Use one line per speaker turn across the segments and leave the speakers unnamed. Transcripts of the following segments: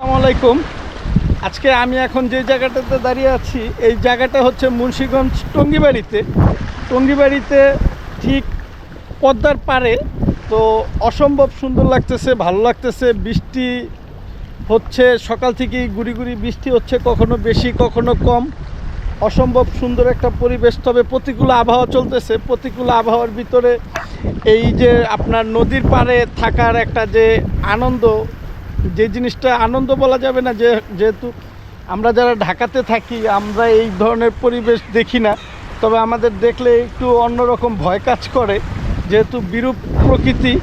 আসসালামু আলাইকুম। আজকে আমি এখন যে জায়গাটাতে দাঁড়িয়ে আছি, এই জায়গাটা হচ্ছে মুন্সীগঞ্জ টঙ্গিবাড়িতে। টঙ্গিবাড়িতে ঠিক পদ্মার পারে তো অসম্ভব সুন্দর লাগতেছে, ভালো লাগতেছে। বৃষ্টি হচ্ছে, সকাল থেকেই গুড়ি গুড়ি বৃষ্টি হচ্ছে, কখনো বেশি, কখনো কম। অসম্ভব সুন্দর একটা পরিবেশ, তবে প্রতিকূল আবহাওয়া চলতেছে। প্রতিকূল আবহাওয়ার ভিতরে এই যে আপনার নদীর পাড়ে থাকার একটা যে আনন্দ যে জিনিসটা আনন্দ বলা যাবে না, যে যেহেতু আমরা যারা ঢাকাতে থাকি, আমরা এই ধরনের পরিবেশ দেখি না। তবে আমাদের দেখলে একটু অন্যরকম ভয় কাজ করে, যেহেতু বিরূপ প্রকৃতি।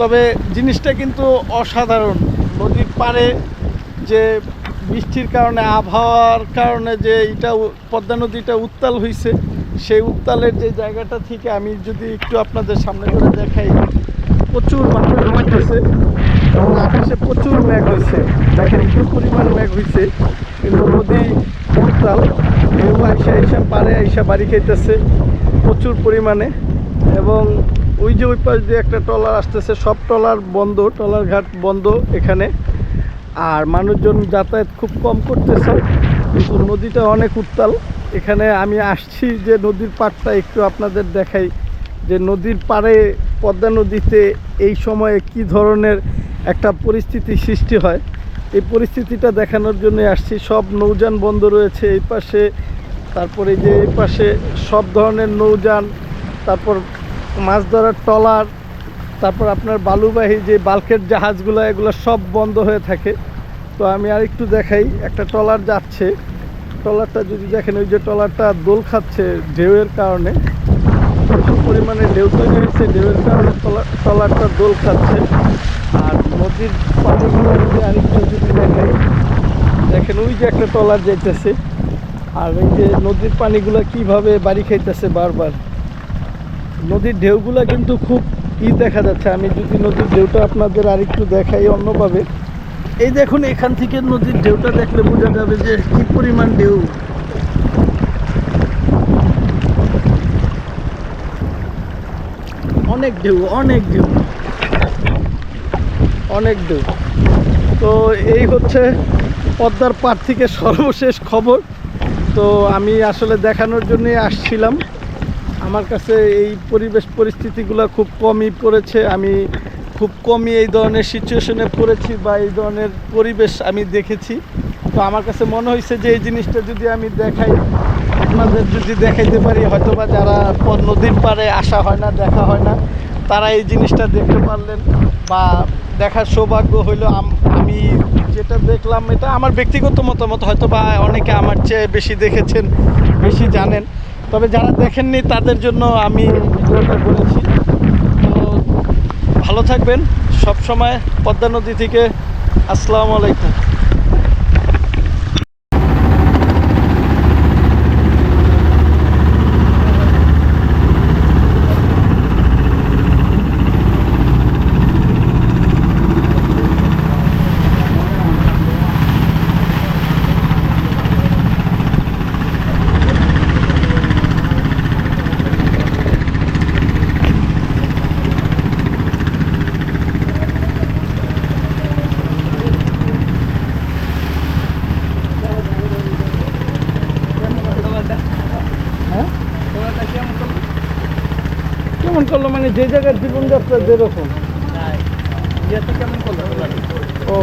তবে জিনিসটা কিন্তু অসাধারণ। নদীর পাড়ে যে বৃষ্টির কারণে, আবহাওয়ার কারণে যে এটা পদ্মা নদীটা উত্তাল হয়েছে সেই উত্তালের যে জায়গাটা থেকে আমি যদি একটু আপনাদের সামনে করে দেখাই। প্রচুর মানুষ ঘুমাইতেছে। এবং আকাশে প্রচুর মেঘ হয়েছে। দেখেন কি পরিমাণ মেঘ হয়েছে। কিন্তু নদী, উত্তাল। ঢেউ আইসা আইসা পারে আইসা বাড়ি খাইতেছে প্রচুর পরিমাণে। এবং ওই যে ওই পাশ দিয়ে একটা ট্রলার আসতেছে, সব ট্রলার বন্ধ, ট্রলার ঘাট বন্ধ এখানে। আর মানুষজন যাতায়াত খুব কম করতেছে, কিন্তু নদীটা অনেক উত্তাল। এখানে আমি আসছি যে নদীর পাড়টা একটু আপনাদের দেখাই, যে নদীর পাড়ে পদ্মা নদীতে এই সময়ে কি ধরনের একটা পরিস্থিতি সৃষ্টি হয়। এই পরিস্থিতিটা দেখানোর জন্য আসছি। সব নৌযান বন্ধ রয়েছে এই পাশে। তারপরে যে এই পাশে সব ধরনের নৌযান, তারপর মাছ ধরার ট্রলার, তারপর আপনার বালুবাহী যে বাল্কের জাহাজগুলো, এগুলো সব বন্ধ হয়ে থাকে। তো আমি আর একটু দেখাই। একটা ট্রলার যাচ্ছে। ট্রলারটা যদি দেখেন, ওই যে ট্রলারটা দোল খাচ্ছে ঢেউয়ের কারণে। প্রচুর পরিমাণে ঢেউ তৈরি হয়েছে, ঢেউয়ের কারণে ট্রলারটা দোল খাচ্ছে। আর নদীর পানিগুলো যদি আরেকটু যদি দেখাই দেখেন ওই যে একটা ট্রলার যাইতেছে, আর এই যে নদীর পানিগুলো কীভাবে বাড়ি খাইতেছে বারবার। নদীর ঢেউগুলো কিন্তু খুব ই দেখা যাচ্ছে। আমি যদি নদীর ঢেউটা আপনাদের আরেকটু দেখাই অন্যভাবে। এই দেখুন, এখান থেকে নদীর ঢেউটা দেখলে বোঝা যাবে যে কি পরিমাণ ঢেউ। অনেক ঢেউ অনেক ঢেউ। অনেক দূর। তো এই হচ্ছে পদ্মার পাড় থেকে সর্বশেষ খবর। তো আমি আসলে দেখানোর জন্যই আসছিলাম। আমার কাছে এই পরিবেশ পরিস্থিতিগুলো খুব কমই পড়েছে। আমি খুব কমই এই ধরনের সিচুয়েশনে পড়েছি বা এই ধরনের পরিবেশ আমি দেখেছি। তো আমার কাছে মনে হয়েছে যে এই জিনিসটা যদি আমি দেখাই, আপনাদের যদি দেখাইতে পারি হয়তো বা যারা নদীর পাড়ে আসা হয় না, দেখা হয় না, তারা এই জিনিসটা দেখতে পারলেন। বা দেখার সৌভাগ্য হইল আমি যেটা দেখলাম, এটা আমার ব্যক্তিগত মতামত হয়তো বা অনেকে আমার চেয়ে বেশি দেখেছেন, বেশি জানেন। তবে যারা দেখেননি, তাদের জন্য আমি ভিডিওটা করেছি। তো ভালো থাকবেন। সব সময় পদ্মা নদী থেকে আসসালামু আলাইকুম হ্যাঁ কেমন করল? মানে যে জায়গার জীবনযাত্রা যেরকম। ও।